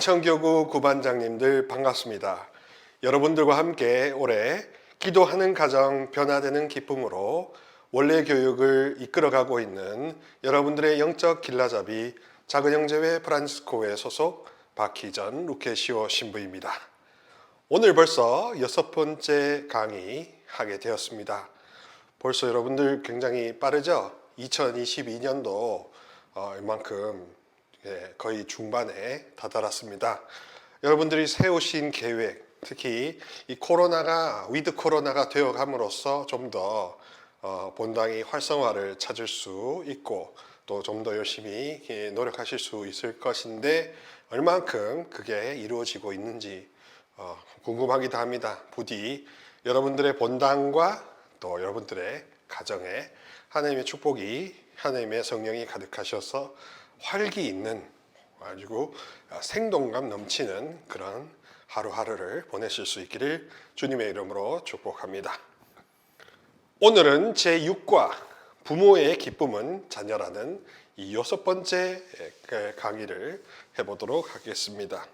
인천교구 구반장님들 반갑습니다. 여러분들과 함께 올해 기도하는 가정 변화되는 기쁨으로 원래 교육을 이끌어가고 있는 여러분들의 영적 길라잡이 작은 형제회 프란시스코회 소속 박희전 루케시오 신부입니다. 오늘 벌써 여섯 번째 강의 하게 되었습니다. 벌써 여러분들 굉장히 빠르죠? 2022년도 어, 이만큼 예, 거의 중반에 다다랐습니다. 여러분들이 세우신 계획, 특히 이 코로나가 위드 코로나가 되어감으로써 좀더 어, 본당이 활성화를 찾을 수 있고 또 좀 더 열심히 예, 노력하실 수 있을 것인데 얼만큼 그게 이루어지고 있는지 어, 궁금하기도 합니다. 부디 여러분들의 본당과 또 여러분들의 가정에 하나님의 축복이 하나님의 성령이 가득하셔서 활기 있는 가지고 생동감 넘치는 그런 하루하루를 보내실 수 있기를 주님의 이름으로 축복합니다. 오늘은 제 6과 부모의 기쁨은 자녀라는 이 여섯 번째 강의를 해보도록 하겠습니다.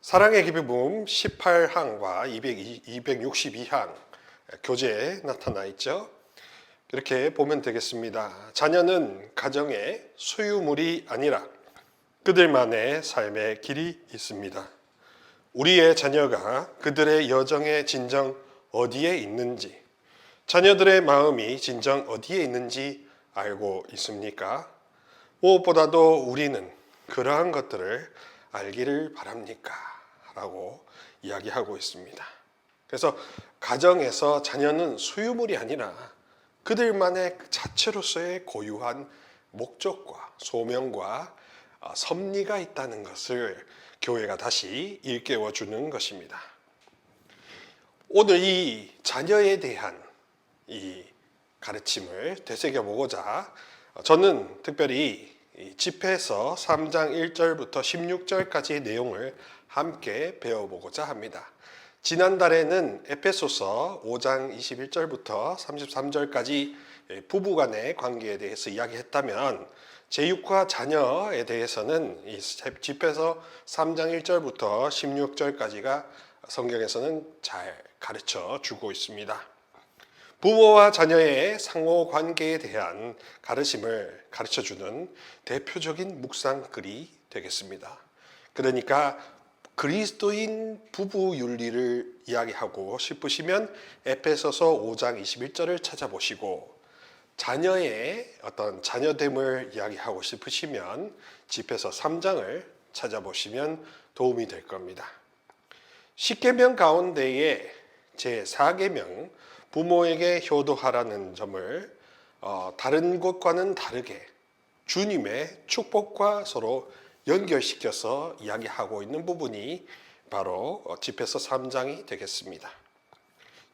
사랑의 기쁨 18항과 262항 교재에 나타나 있죠. 이렇게 보면 되겠습니다. 자녀는 가정의 소유물이 아니라 그들만의 삶의 길이 있습니다. 우리의 자녀가 그들의 여정의 진정 어디에 있는지, 자녀들의 마음이 진정 어디에 있는지 알고 있습니까? 무엇보다도 우리는 그러한 것들을 알기를 바랍니까? 라고 이야기하고 있습니다. 그래서 가정에서 자녀는 소유물이 아니라 그들만의 자체로서의 고유한 목적과 소명과 어, 섭리가 있다는 것을 교회가 다시 일깨워 주는 것입니다. 오늘 이 자녀에 대한 이 가르침을 되새겨 보고자 저는 특별히 집회에서 3장 1절부터 16절까지의 내용을 함께 배워보고자 합니다. 지난달에는 에페소서 5장 21절부터 33절까지 부부 간의 관계에 대해서 이야기했다면 제6과 자녀에 대해서는 이 집에서 3장 1절부터 16절까지가 성경에서는 잘 가르쳐 주고 있습니다. 부모와 자녀의 상호 관계에 대한 가르침을 가르쳐 주는 대표적인 묵상글이 되겠습니다. 그러니까 그리스도인 부부 윤리를 이야기하고 싶으시면 에페소서 5장 21절을 찾아보시고 자녀의 어떤 자녀됨을 이야기하고 싶으시면 집에서 3장을 찾아보시면 도움이 될 겁니다. 10계명 가운데에 제 4계명 부모에게 효도하라는 점을 어, 다른 곳과는 다르게 주님의 축복과 서로 연결시켜서 이야기하고 있는 부분이 바로 집에서 3장이 되겠습니다.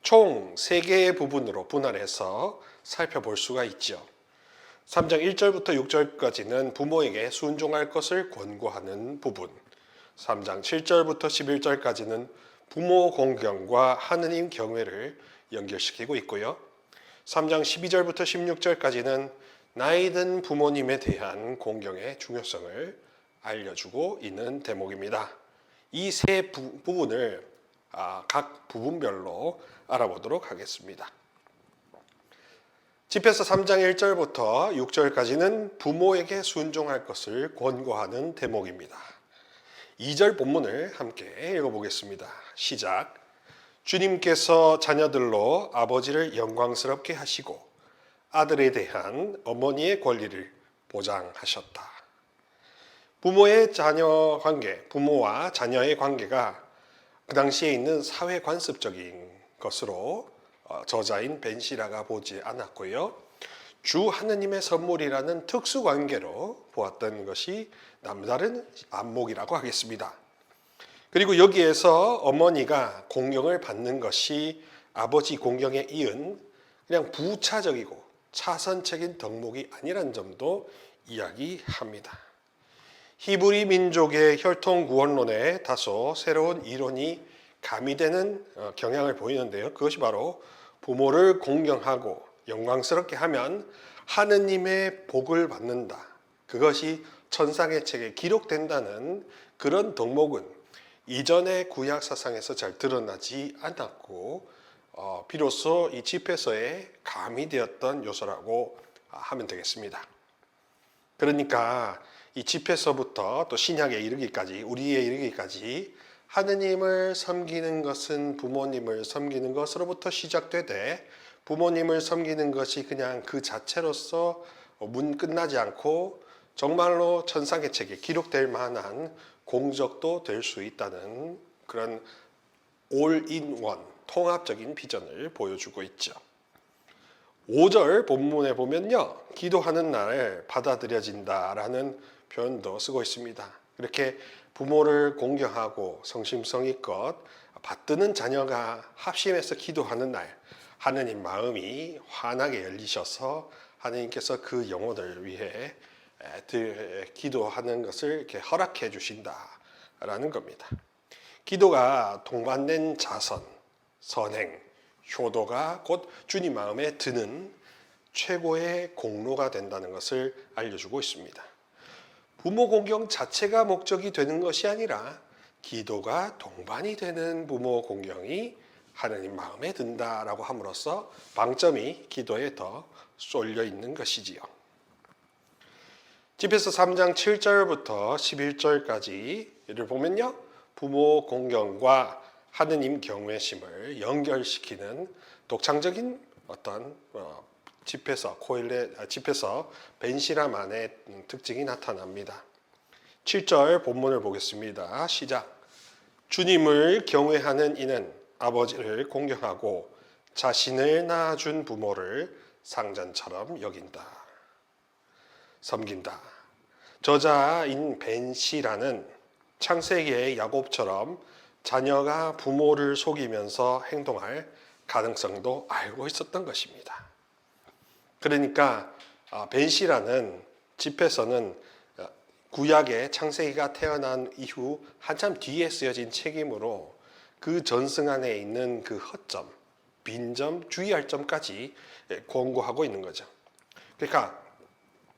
총 3개의 부분으로 분할해서 살펴볼 수가 있죠. 3장 1절부터 6절까지는 부모에게 순종할 것을 권고하는 부분. 3장 7절부터 11절까지는 부모 공경과 하느님 경외를 연결시키고 있고요. 3장 12절부터 16절까지는 나이 든 부모님에 대한 공경의 중요성을 알려주고 있는 대목입니다. 이 세 부분을 아, 각 부분별로 알아보도록 하겠습니다. 집에서 3장 1절부터 6절까지는 부모에게 순종할 것을 권고하는 대목입니다. 2절 본문을 함께 읽어보겠습니다. 시작. 주님께서 자녀들로 아버지를 영광스럽게 하시고 아들에 대한 어머니의 권리를 보장하셨다. 부모의 자녀 관계, 부모와 자녀의 관계가 그 당시에 있는 사회 관습적인 것으로 어, 저자인 벤시라가 보지 않았고요. 주 하느님의 선물이라는 특수 관계로 보았던 것이 남다른 안목이라고 하겠습니다. 그리고 여기에서 어머니가 공경을 받는 것이 아버지 공경에 이은 그냥 부차적이고 차선적인 덕목이 아니란 점도 이야기합니다. 히브리 민족의 혈통 구원론에 다소 새로운 이론이 가미되는 어, 경향을 보이는데요. 그것이 바로 부모를 공경하고 영광스럽게 하면 하느님의 복을 받는다. 그것이 천상의 책에 기록된다는 그런 덕목은 이전의 구약 사상에서 잘 드러나지 않았고 어, 비로소 이 집회서에 가미되었던 요소라고 하면 되겠습니다. 그러니까 이 집회서부터 또 신약에 이르기까지 우리에 이르기까지 하느님을 섬기는 것은 부모님을 섬기는 것으로부터 시작되되 부모님을 섬기는 것이 그냥 그 자체로서 문 끝나지 않고 정말로 천상의 책에 기록될 만한 공적도 될 수 있다는 그런 올인원 통합적인 비전을 보여주고 있죠. 5절 본문에 보면요. 기도하는 날 받아들여진다라는 표현도 쓰고 있습니다. 이렇게 부모를 공경하고 성심성의껏 받드는 자녀가 합심해서 기도하는 날 하느님 마음이 환하게 열리셔서 하느님께서 그 영혼을 위해 기도하는 것을 이렇게 허락해 주신다라는 겁니다. 기도가 동반된 자선, 선행, 효도가 곧 주님 마음에 드는 최고의 공로가 된다는 것을 알려주고 있습니다. 부모 공경 자체가 목적이 되는 것이 아니라 기도가 동반이 되는 부모 공경이 하느님 마음에 든다라고 함으로써 방점이 기도에 더 쏠려 있는 것이지요. 집에서 3장 7절부터 11절까지를 보면요. 부모 공경과 하느님 경외심을 연결시키는 독창적인 어떤 어, 집에서 코일레 아, 집에서 벤시라만의 특징이 나타납니다. 7절 본문을 보겠습니다. 시작. 주님을 경외하는 이는 아버지를 공경하고 자신을 낳아준 부모를 상전처럼 여긴다. 섬긴다. 저자인 벤시라는 창세기의 야곱처럼 자녀가 부모를 속이면서 행동할 가능성도 알고 있었던 것입니다. 그러니까 아, 벤시라는 집에서는 어, 구약의 창세기가 태어난 이후 한참 뒤에 쓰여진 책이므로 그 전승 안에 있는 그 허점, 빈점, 주의할 점까지 예, 권고하고 있는 거죠. 그러니까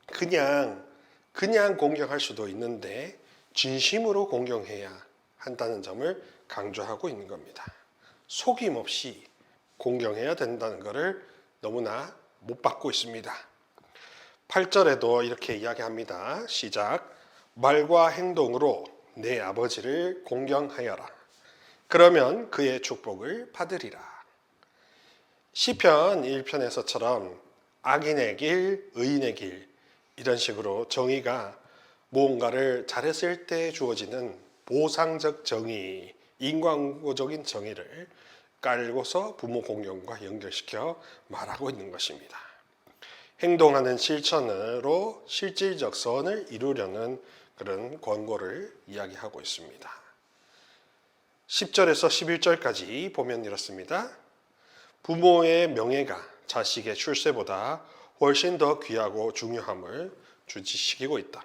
그냥 그냥 공경할 수도 있는데 진심으로 공경해야 한다는 점을 강조하고 있는 겁니다. 속임 없이 공경해야 된다는 것을 너무나 못 받고 있습니다. 8절에도 이렇게 이야기합니다. 시작. 말과 행동으로 내 아버지를 공경하여라. 그러면 그의 축복을 받으리라. 시편 1편에서처럼 악인의 길, 의인의 길 이런 식으로 정의가 무언가를 잘했을 때 주어지는 보상적 정의, 인광고적인 정의를 깔고서 부모 공경과 연결시켜 말하고 있는 것입니다. 행동하는 실천으로 실질적 선을 이루려는 그런 권고를 이야기하고 있습니다. 10절에서 11절까지 보면 이렇습니다. 부모의 명예가 자식의 출세보다 훨씬 더 귀하고 중요함을 주지시키고 있다.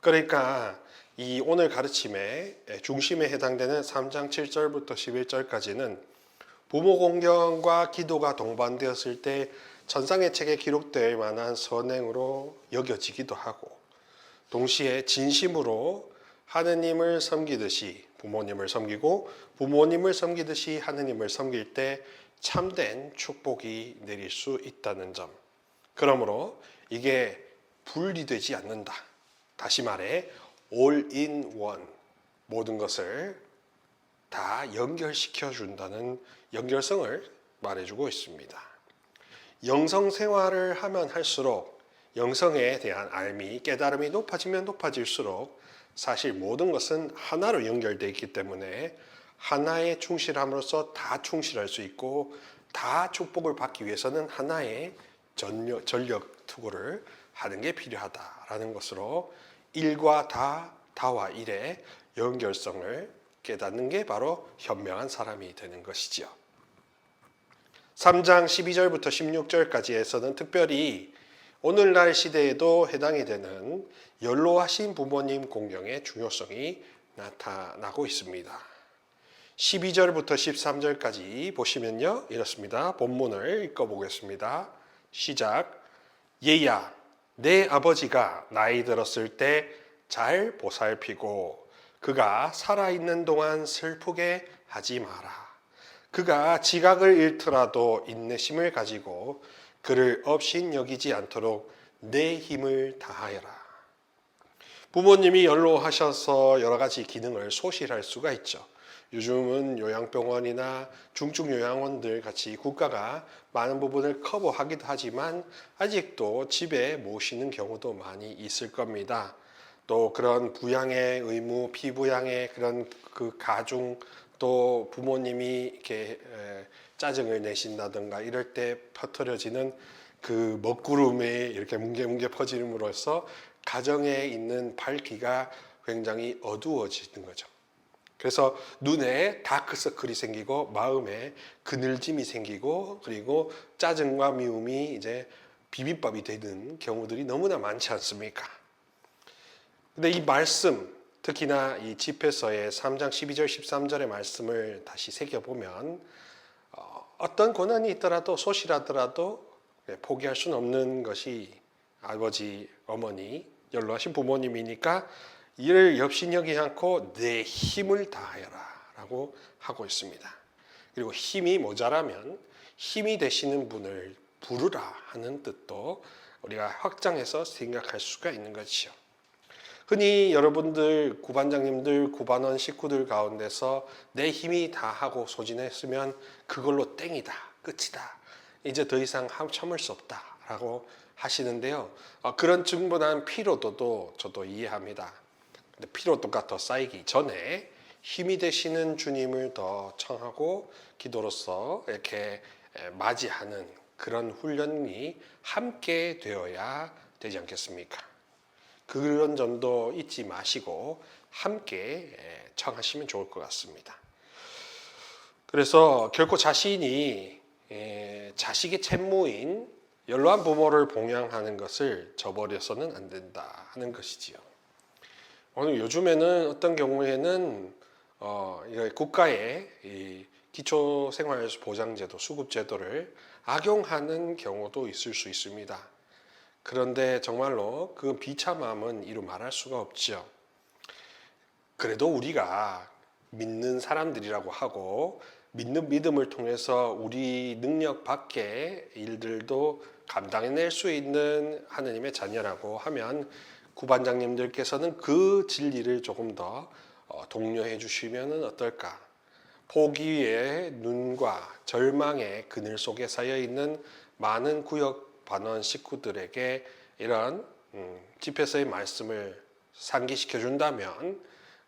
그러니까 이 오늘 가르침의 중심에 해당되는 3장 7절부터 11절까지는 부모 공경과 기도가 동반되었을 때 천상의 책에 기록될 만한 선행으로 여겨지기도 하고 동시에 진심으로 하느님을 섬기듯이 부모님을 섬기고 부모님을 섬기듯이 하느님을 섬길 때 참된 축복이 내릴 수 있다는 점. 그러므로 이게 분리되지 않는다. 다시 말해 one 모든 것을 다 연결시켜 준다는 연결성을 말해주고 있습니다. 영성 생활을 하면 할수록 영성에 대한 알미, 깨달음이 높아지면 높아질수록 사실 모든 것은 하나로 연결되어 있기 때문에 하나에 충실함으로써 다 충실할 수 있고 다 축복을 받기 위해서는 하나의 전력, 전력 투구를 하는 게 필요하다라는 것으로 일과 다, 다와 일의 연결성을 깨닫는 게 바로 현명한 사람이 되는 것이지요. 3장 12절부터 16절까지에서는 특별히 오늘날 시대에도 해당이 되는 연로하신 부모님 공경의 중요성이 나타나고 있습니다. 12절부터 13절까지 보시면요. 이렇습니다. 본문을 읽어보겠습니다. 시작. 얘야, 내 아버지가 나이 들었을 때 잘 보살피고 그가 살아있는 동안 슬프게 하지 마라. 그가 지각을 잃더라도 인내심을 가지고 그를 업신 여기지 않도록 내 힘을 다하여라. 부모님이 연로하셔서 여러 가지 기능을 소실할 수가 있죠. 요즘은 요양병원이나 중증 요양원들 같이 국가가 많은 부분을 커버하기도 하지만 아직도 집에 모시는 경우도 많이 있을 겁니다. 또 그런 부양의 의무, 피부양의 그런 그 가중 또 부모님이 이렇게 에, 짜증을 내신다든가 이럴 때 퍼뜨려지는 그 먹구름이 이렇게 뭉게뭉게 퍼짐으로써 가정에 있는 밝기가 굉장히 어두워지는 거죠. 그래서 눈에 다크서클이 생기고 마음에 그늘짐이 생기고 그리고 짜증과 미움이 이제 비빔밥이 되는 경우들이 너무나 많지 않습니까? 근데 이 말씀 특히나 이 집회서의 3장 12절 13절의 말씀을 다시 새겨보면 어, 어떤 고난이 있더라도 소실하더라도 네, 포기할 수는 없는 것이 아버지, 어머니, 연로하신 부모님이니까 이를 엽신여기지 않고 내 힘을 다하여라 라고 하고 있습니다. 그리고 힘이 모자라면 힘이 되시는 분을 부르라 하는 뜻도 우리가 확장해서 생각할 수가 있는 것이죠. 흔히 여러분들 구반장님들 구반원 식구들 가운데서 내 힘이 다 하고 소진했으면 그걸로 땡이다 끝이다. 이제 더 이상 함 참을 수 없다라고 하시는데요. 어, 그런 충분한 피로도도 저도 이해합니다. 근데 피로도가 더 쌓이기 전에 힘이 되시는 주님을 더 청하고 기도로서 이렇게 에, 맞이하는 그런 훈련이 함께 되어야 되지 않겠습니까? 그런 점도 잊지 마시고 함께 청하시면 좋을 것 같습니다. 그래서 결코 자신이 에, 자식의 채무인 연로한 부모를 봉양하는 것을 저버려서는 안 된다 하는 것이지요. 오늘 요즘에는 어떤 경우에는 어, 국가의 이 기초생활보장제도, 수급제도를 악용하는 경우도 있을 수 있습니다. 그런데 정말로 그 비참함은 이루 말할 수가 없죠. 그래도 우리가 믿는 사람들이라고 하고 믿는 믿음을 통해서 우리 능력 밖의 일들도 감당해낼 수 있는 하느님의 자녀라고 하면 구반장님들께서는 그 진리를 조금 더 어, 독려해 주시면 어떨까? 포기의 눈과 절망의 그늘 속에 쌓여 있는 많은 구역 반원 식구들에게 이런 음, 집회서의 말씀을 상기시켜 준다면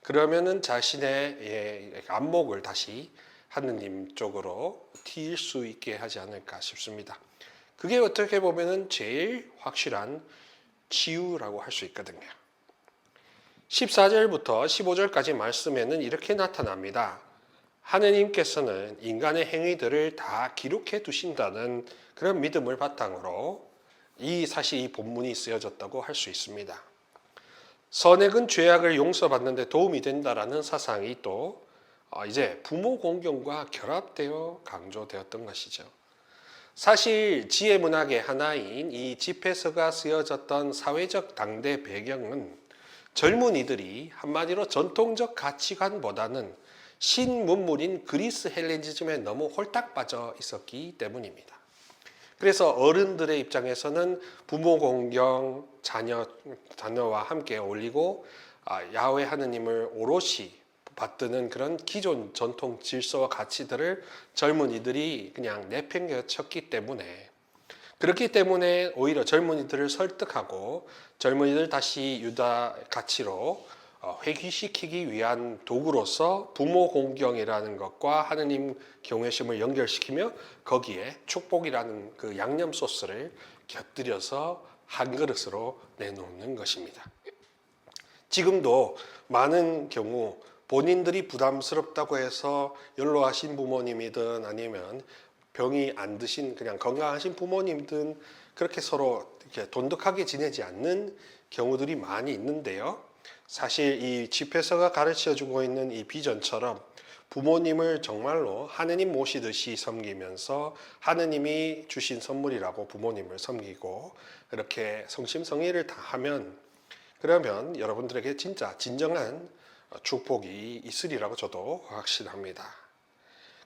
그러면은 자신의 예, 안목을 다시 하느님 쪽으로 튈 수 있게 하지 않을까 싶습니다. 그게 어떻게 보면은 제일 확실한 치유라고 할 수 있거든요. 14절부터 15절까지 말씀에는 이렇게 나타납니다. 하느님께서는 인간의 행위들을 다 기록해 두신다는 그런 믿음을 바탕으로 이 사실 이 본문이 쓰여졌다고 할 수 있습니다. 선액은 죄악을 용서받는데 도움이 된다라는 사상이 또 어, 이제 부모 공경과 결합되어 강조되었던 것이죠. 사실 지혜 문학의 하나인 이 집회서가 쓰여졌던 사회적 당대 배경은 젊은이들이 한마디로 전통적 가치관보다는 신문물인 그리스 헬레니즘에 너무 홀딱 빠져 있었기 때문입니다. 그래서 어른들의 입장에서는 부모 공경, 자녀, 자녀와 함께 어울리고 아, 야훼 하느님을 오롯이 받드는 그런 기존 전통 질서와 가치들을 젊은이들이 그냥 내팽개쳤기 때문에 그렇기 때문에 오히려 젊은이들을 설득하고 젊은이들 다시 유다 가치로 어, 회귀시키기 위한 도구로서 부모 공경이라는 것과 하느님 경외심을 연결시키며 거기에 축복이라는 그 양념 소스를 곁들여서 한 그릇으로 내놓는 것입니다. 지금도 많은 경우 본인들이 부담스럽다고 해서 연로하신 부모님이든 아니면 병이 안 드신 그냥 건강하신 부모님든 그렇게 서로 이렇게 돈독하게 지내지 않는 경우들이 많이 있는데요. 사실 이 집회서가 가르쳐 주고 있는 이 비전처럼 부모님을 정말로 하느님 모시듯이 섬기면서 하느님이 주신 선물이라고 부모님을 섬기고 이렇게 성심성의를 다하면 그러면 여러분들에게 진짜 진정한 축복이 있으리라고 저도 확신합니다.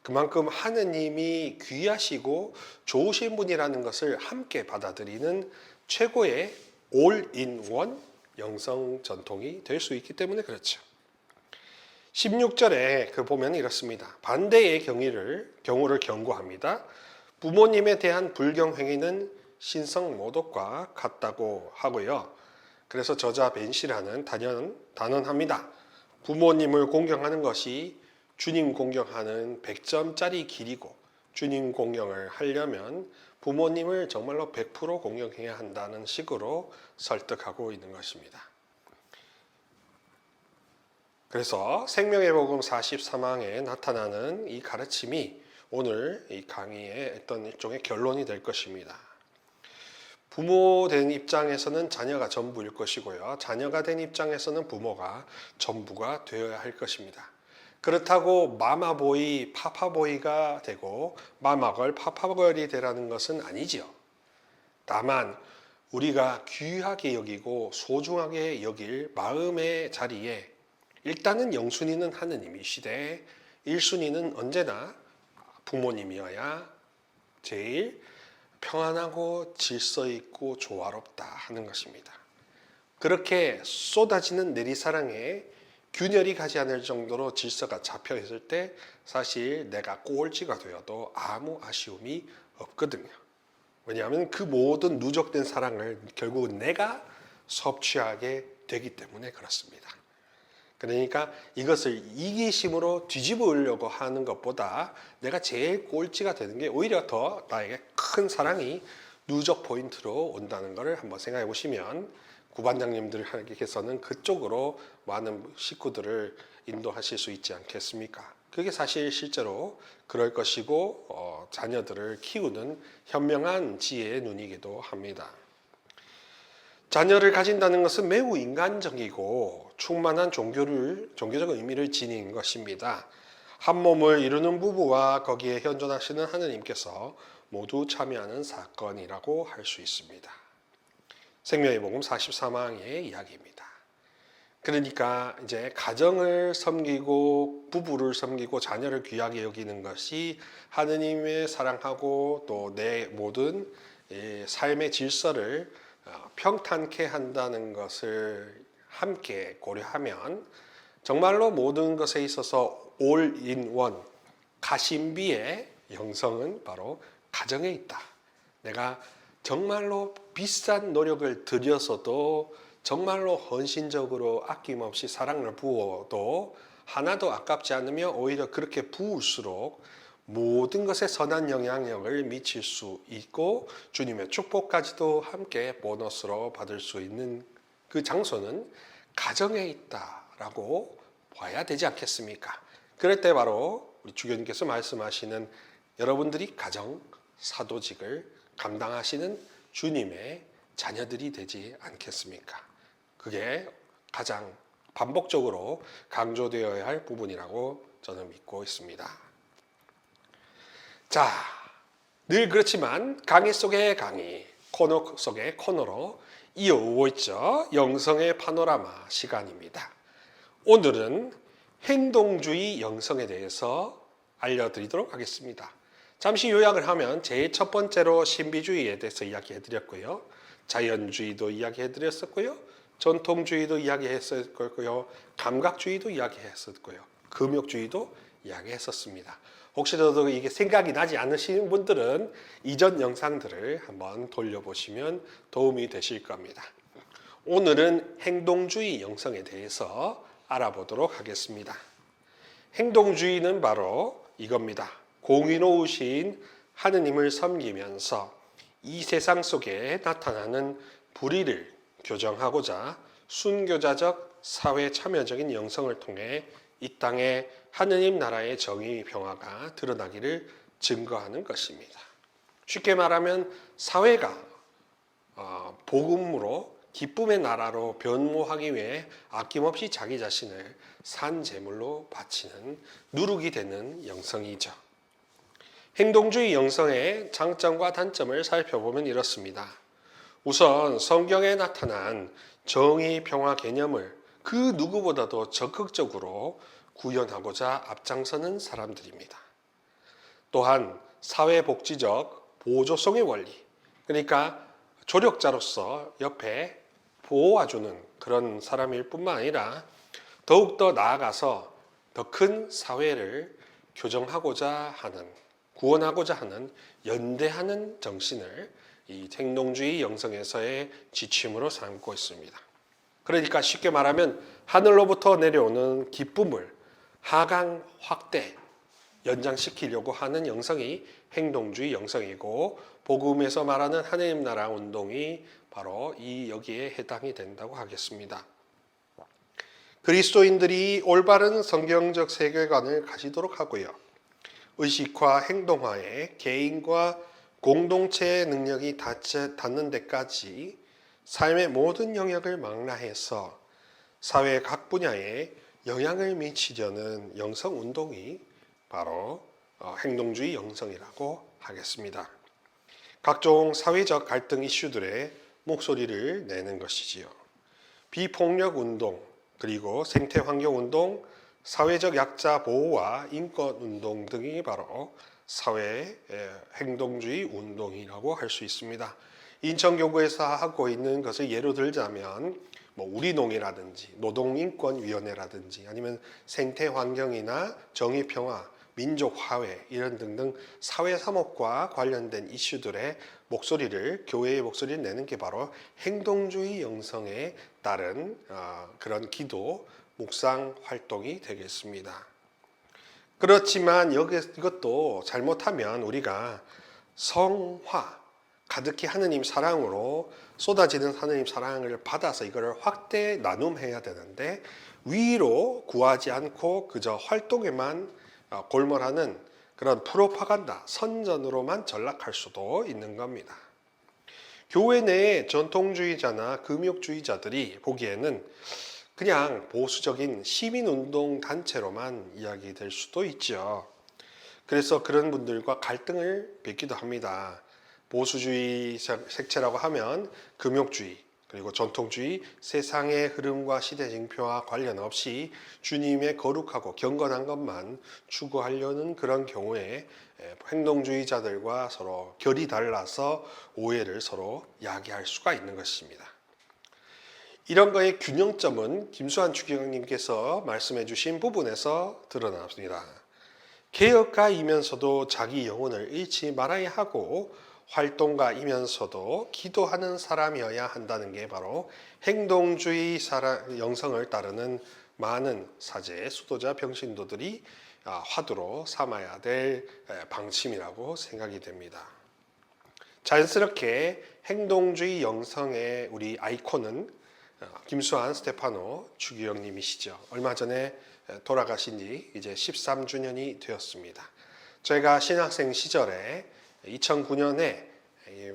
그만큼 하느님이 귀하시고 좋으신 분이라는 것을 함께 받아들이는 최고의 올인원 영성 전통이 될 수 있기 때문에 그렇죠. 16절에 그 보면 이렇습니다. 반대의 경위를 경우를 경고합니다. 부모님에 대한 불경 행위는 신성 모독과 같다고 하고요. 그래서 저자 벤시라는 단연 단언합니다. 부모님을 공경하는 것이 주님 공경하는 100점짜리 길이고 주님 공경을 하려면 부모님을 정말로 100% 공경해야 한다는 식으로 설득하고 있는 것입니다. 그래서 생명의 복음 43항에 나타나는 이 가르침이 오늘 이 강의의 어떤 일종의 결론이 될 것입니다. 부모 된 입장에서는 자녀가 전부일 것이고요. 자녀가 된 입장에서는 부모가 전부가 되어야 할 것입니다. 그렇다고 마마보이, 파파보이가 되고 마마걸, 파파걸이 되라는 것은 아니지요. 다만 우리가 귀하게 여기고 소중하게 여길 마음의 자리에 일단은 영순이는 하느님이시되 일순위는 언제나 부모님이어야 제일 평안하고 질서 있고 조화롭다 하는 것입니다. 그렇게 쏟아지는 내리사랑에 균열이 가지 않을 정도로 질서가 잡혀 있을 때 사실 내가 꼴찌가 되어도 아무 아쉬움이 없거든요. 왜냐하면 그 모든 누적된 사랑을 결국은 내가 섭취하게 되기 때문에 그렇습니다. 그러니까 이것을 이기심으로 뒤집으려고 하는 것보다 내가 제일 꼴찌가 되는 게 오히려 더 나에게 큰 사랑이 누적 포인트로 온다는 것을 한번 생각해 보시면 구반장님들께서는 그쪽으로 많은 식구들을 인도하실 수 있지 않겠습니까? 그게 사실 실제로 그럴 것이고 어, 자녀들을 키우는 현명한 지혜의 눈이기도 합니다. 자녀를 가진다는 것은 매우 인간적이고 충만한 종교를 종교적 의미를 지닌 것입니다. 한 몸을 이루는 부부와 거기에 현존하시는 하느님께서 모두 참여하는 사건이라고 할 수 있습니다. 생명의 복음 43항의 이야기입니다. 그러니까 이제 가정을 섬기고 부부를 섬기고 자녀를 귀하게 여기는 것이 하느님의 사랑하고 또 내 모든 삶의 질서를 어, 평탄케 한다는 것을 함께 고려하면 정말로 모든 것에 있어서 올인원 가심비의 형성은 바로 가정에 있다. 내가 정말로 비싼 노력을 들여서도 정말로 헌신적으로 아낌없이 사랑을 부어도 하나도 아깝지 않으며 오히려 그렇게 부을수록 모든 것에 선한 영향력을 미칠 수 있고 주님의 축복까지도 함께 보너스로 받을 수 있는 그 장소는 가정에 있다라고 봐야 되지 않겠습니까? 그럴 때 바로 우리 주교님께서 말씀하시는 여러분들이 가정 사도직을 감당하시는 주님의 자녀들이 되지 않겠습니까? 그게 가장 반복적으로 강조되어야 할 부분이라고 저는 믿고 있습니다. 자, 늘 그렇지만 강의 속의 강의, 코너 속의 코너로 이어오고 있죠. 영성의 파노라마 시간입니다. 오늘은 행동주의 영성에 대해서 알려드리도록 하겠습니다. 잠시 요약을 하면 제일 첫 번째로 신비주의에 대해서 이야기해 드렸고요. 자연주의도 이야기해 드렸었고요. 전통주의도 이야기했었고요. 감각주의도 이야기했었고요. 금욕주의도 이야기했었습니다. 혹시라도 이게 생각이 나지 않으시는 분들은 이전 영상들을 한번 돌려보시면 도움이 되실 겁니다. 오늘은 행동주의 영성에 대해서 알아보도록 하겠습니다. 행동주의는 바로 이겁니다. 공의로우신 하느님을 섬기면서 이 세상 속에 나타나는 불의를 교정하고자 순교자적 사회 참여적인 영성을 통해 이 땅에 하느님 나라의 정의 평화가 드러나기를 증거하는 것입니다. 쉽게 말하면 사회가 어, 복음으로 기쁨의 나라로 변모하기 위해 아낌없이 자기 자신을 산 제물로 바치는 누룩이 되는 영성이죠. 행동주의 영성의 장점과 단점을 살펴보면 이렇습니다. 우선 성경에 나타난 정의 평화 개념을 그 누구보다도 적극적으로 구현하고자 앞장서는 사람들입니다. 또한 사회복지적 보조성의 원리, 그러니까 조력자로서 옆에 보호해주는 그런 사람일 뿐만 아니라 더욱더 나아가서 더 큰 사회를 교정하고자 하는, 구원하고자 하는 연대하는 정신을 이 행동주의 영성에서의 지침으로 삼고 있습니다. 그러니까 쉽게 말하면 하늘로부터 내려오는 기쁨을 하강 확대, 연장시키려고 하는 영성이 행동주의 영성이고 복음에서 말하는 하나님 나라 운동이 바로 이 여기에 해당이 된다고 하겠습니다. 그리스도인들이 올바른 성경적 세계관을 가지도록 하고요. 의식화, 행동화에 개인과 공동체의 능력이 닿는 데까지 삶의 모든 영역을 망라해서 사회 각 분야에 영향을 미치려는 영성 운동이 바로 어, 행동주의 영성이라고 하겠습니다. 각종 사회적 갈등 이슈들의 목소리를 내는 것이지요. 비폭력 운동, 그리고 생태 환경 운동, 사회적 약자 보호와 인권 운동 등이 바로 사회 행동주의 운동이라고 할 수 있습니다. 인천교구에서 하고 있는 것을 예로 들자면 뭐 우리농이라든지 노동인권위원회라든지 아니면 생태환경이나 정의평화, 민족화해 이런 등등 사회 사목과 관련된 이슈들의 목소리를 교회의 목소리를 내는 게 바로 행동주의 영성에 따른 어, 그런 기도 묵상 활동이 되겠습니다. 그렇지만 여기 이것도 잘못하면 우리가 성화 가득히 하느님 사랑으로 쏟아지는 하느님 사랑을 받아서 이거를 확대 나눔해야 되는데 위로 구하지 않고 그저 활동에만 어, 골몰하는 그런 프로파간다 선전으로만 전락할 수도 있는 겁니다. 교회 내의 전통주의자나 금욕주의자들이 보기에는 그냥 보수적인 시민운동 단체로만 이야기될 수도 있죠. 그래서 그런 분들과 갈등을 빚기도 합니다. 보수주의 색채라고 하면 금욕주의, 그리고 전통주의, 세상의 흐름과 시대 징표와 관련 없이 주님의 거룩하고 경건한 것만 추구하려는 그런 경우에 행동주의자들과 서로 결이 달라서 오해를 서로 야기할 수가 있는 것입니다. 이런 거의 균형점은 김수환 주기경님께서 말씀해 주신 부분에서 드러납니다. 개혁가이면서도 자기 영혼을 잃지 말아야 하고 활동가이면서도 기도하는 사람이어야 한다는 게 바로 행동주의 사람, 영성을 따르는 많은 사제의 수도자 병신도들이 아, 화두로 삼아야 될 방침이라고 생각이 됩니다. 자연스럽게 행동주의 영성의 우리 아이콘은 어, 김수환 스테파노 주기영님이시죠. 얼마 전에 돌아가신 지 이제 13주년이 되었습니다. 저희가 신학생 시절에 2009년에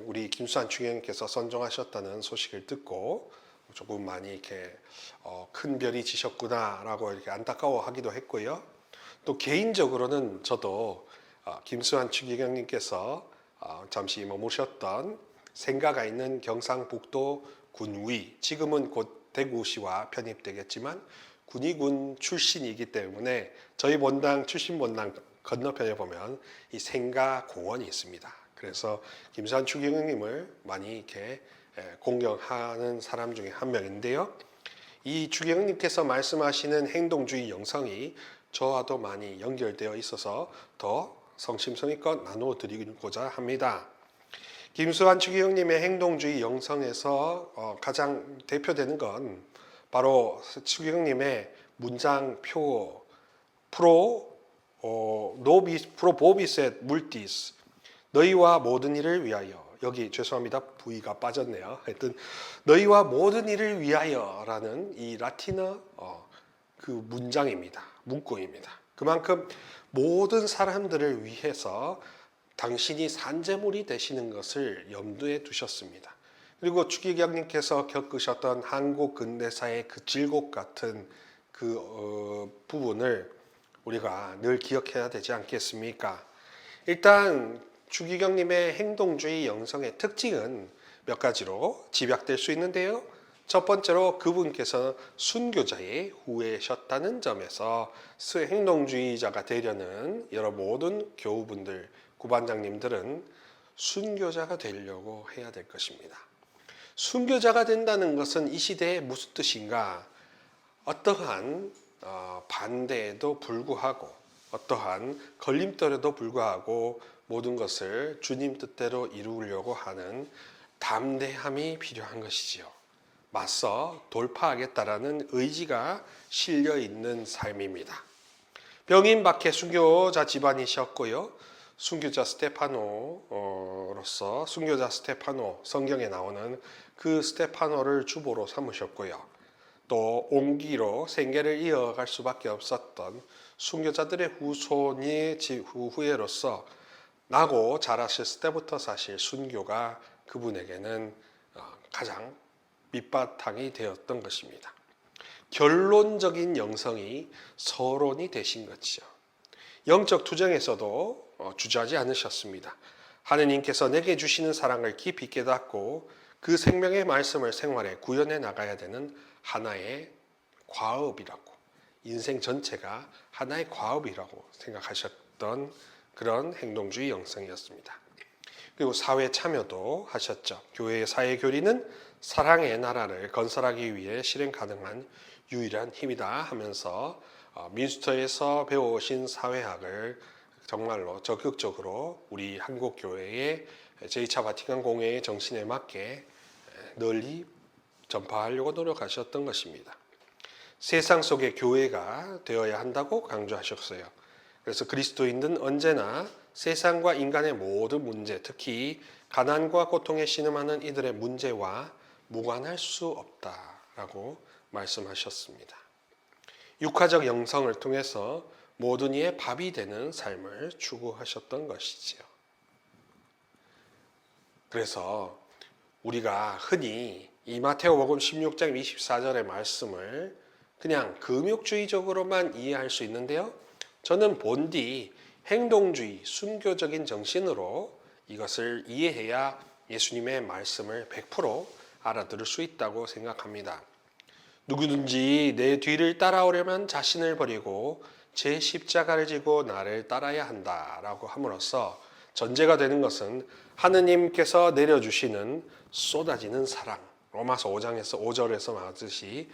우리 김수환 주기영님께서 선종하셨다는 소식을 듣고 조금 많이 이렇게 어, 큰 별이 지셨구나라고 이렇게 안타까워하기도 했고요. 또 개인적으로는 저도 어, 김수환 주기경님께서 어, 잠시 머무셨던 생가가 있는 경상북도 군위 지금은 곧 대구시와 편입되겠지만 군위군 출신이기 때문에 저희 본당 출신 본당 건너편에 보면 이 생가 공원이 있습니다. 그래서 김수환 주기경님을 많이 이렇게 공경하는 사람 중에 한 명인데요. 이 주경님께서 말씀하시는 행동주의 영성이 저와도 많이 연결되어 있어서 더 성심성의껏 나누어 드리고자 합니다. 김수환 추기형님의 행동주의 영성에서 어, 가장 대표되는 건 바로 추기형님의 문장표 프로 어, 노비 프로 보비셋 물티스 너희와 모든 일을 위하여 여기 죄송합니다 부위가 빠졌네요. 하여튼 너희와 모든 일을 위하여라는 이 라틴어 어, 그 문장입니다. 문구입니다. 그만큼 모든 사람들을 위해서 당신이 산재물이 되시는 것을 염두에 두셨습니다. 그리고 추기경님께서 겪으셨던 한국 근대사의 그 질곡 같은 그 어, 부분을 우리가 늘 기억해야 되지 않겠습니까? 일단 추기경님의 행동주의 영성의 특징은 몇 가지로 집약될 수 있는데요. 첫 번째로 그분께서 순교자의 후예셨다는 점에서 스- 행동주의자가 되려는 여러 모든 교우분들, 구반장님들은 순교자가 되려고 해야 될 것입니다. 순교자가 된다는 것은 이 시대에 무슨 뜻인가? 어떠한 어, 반대에도 불구하고 어떠한 걸림돌에도 불구하고 모든 것을 주님 뜻대로 이루려고 하는 담대함이 필요한 것이지요. 맞서 돌파하겠다라는 의지가 실려 있는 삶입니다. 병인 박해 순교자 집안이셨고요. 순교자 스테파노로서 순교자 스테파노 성경에 나오는 그 스테파노를 주보로 삼으셨고요. 또 옹기로 생계를 이어갈 수밖에 없었던 순교자들의 후손이 후예로서 나고 자라셨을 때부터 사실 순교가 그분에게는 어, 가장 밑바탕이 되었던 것입니다. 결론적인 영성이 서론이 되신 것이죠. 영적 투쟁에서도 어, 주저하지 않으셨습니다. 하느님께서 내게 주시는 사랑을 깊이 깨닫고 그 생명의 말씀을 생활에 구현해 나가야 되는 하나의 과업이라고 인생 전체가 하나의 과업이라고 생각하셨던 그런 행동주의 영성이었습니다. 그리고 사회 참여도 하셨죠. 교회의 사회 교리는 사랑의 나라를 건설하기 위해 실행 가능한 유일한 힘이다 하면서 어, 민스터에서 배워오신 사회학을 정말로 적극적으로 우리 한국 교회의 제2차 바티칸 공회의 정신에 맞게 널리 전파하려고 노력하셨던 것입니다. 세상 속의 교회가 되어야 한다고 강조하셨어요. 그래서 그리스도인은 언제나 세상과 인간의 모든 문제, 특히 가난과 고통에 신음하는 이들의 문제와 무관할 수 없다라고 말씀하셨습니다. 육화적 영성을 통해서 모든 이의 밥이 되는 삶을 추구하셨던 것이지요. 그래서 우리가 흔히 이 마테오복음 16장 24절의 말씀을 그냥 금욕주의적으로만 이해할 수 있는데요. 저는 본디 행동주의, 순교적인 정신으로 이것을 이해해야 예수님의 말씀을 100% 알아들을 수 있다고 생각합니다. 누구든지 내 뒤를 따라오려면 자신을 버리고 제 십자가를 지고 나를 따라야 한다라고 함으로써 전제가 되는 것은 하느님께서 내려주시는 쏟아지는 사랑 로마서 5장에서 5절에서 말하듯이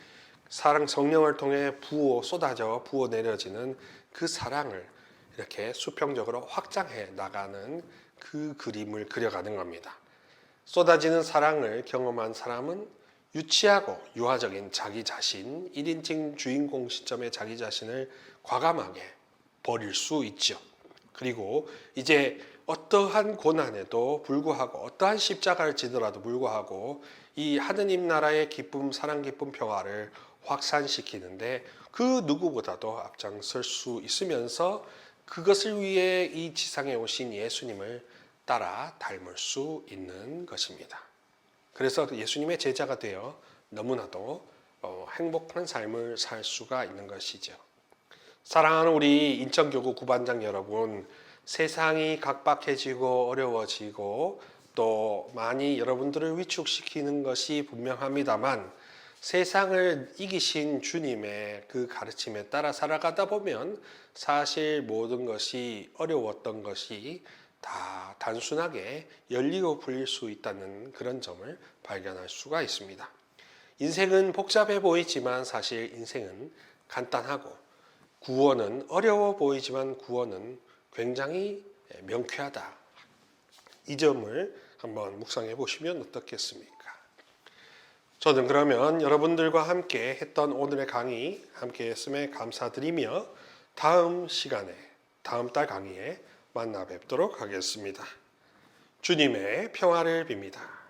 사랑 성령을 통해 부어 쏟아져 부어 내려지는 그 사랑을 이렇게 수평적으로 확장해 나가는 그 그림을 그려가는 겁니다. 쏟아지는 사랑을 경험한 사람은 유치하고 유아적인 자기 자신, 1인칭 주인공 시점의 자기 자신을 과감하게 버릴 수 있죠. 그리고 이제 어떠한 고난에도 불구하고 어떠한 십자가를 지더라도 불구하고 이 하느님 나라의 기쁨, 사랑, 기쁨, 평화를 확산시키는데 그 누구보다도 앞장설 수 있으면서 그것을 위해 이 지상에 오신 예수님을 따라 닮을 수 있는 것입니다. 그래서 예수님의 제자가 되어 너무나도 어, 행복한 삶을 살 수가 있는 것이죠. 사랑하는 우리 인천교구 구반장 여러분, 세상이 각박해지고 어려워지고 또 많이 여러분들을 위축시키는 것이 분명합니다만 세상을 이기신 주님의 그 가르침에 따라 살아가다 보면 사실 모든 것이 어려웠던 것이 다 단순하게 열리고 풀릴 수 있다는 그런 점을 발견할 수가 있습니다. 인생은 복잡해 보이지만 사실 인생은 간단하고 구원은 어려워 보이지만 구원은 굉장히 명쾌하다. 이 점을 한번 묵상해 보시면 어떻겠습니까? 저는 그러면 여러분들과 함께 했던 오늘의 강의 함께 했음에 감사드리며 다음 시간에 다음 달 강의에 만나 뵙도록 하겠습니다. 주님의 평화를 빕니다.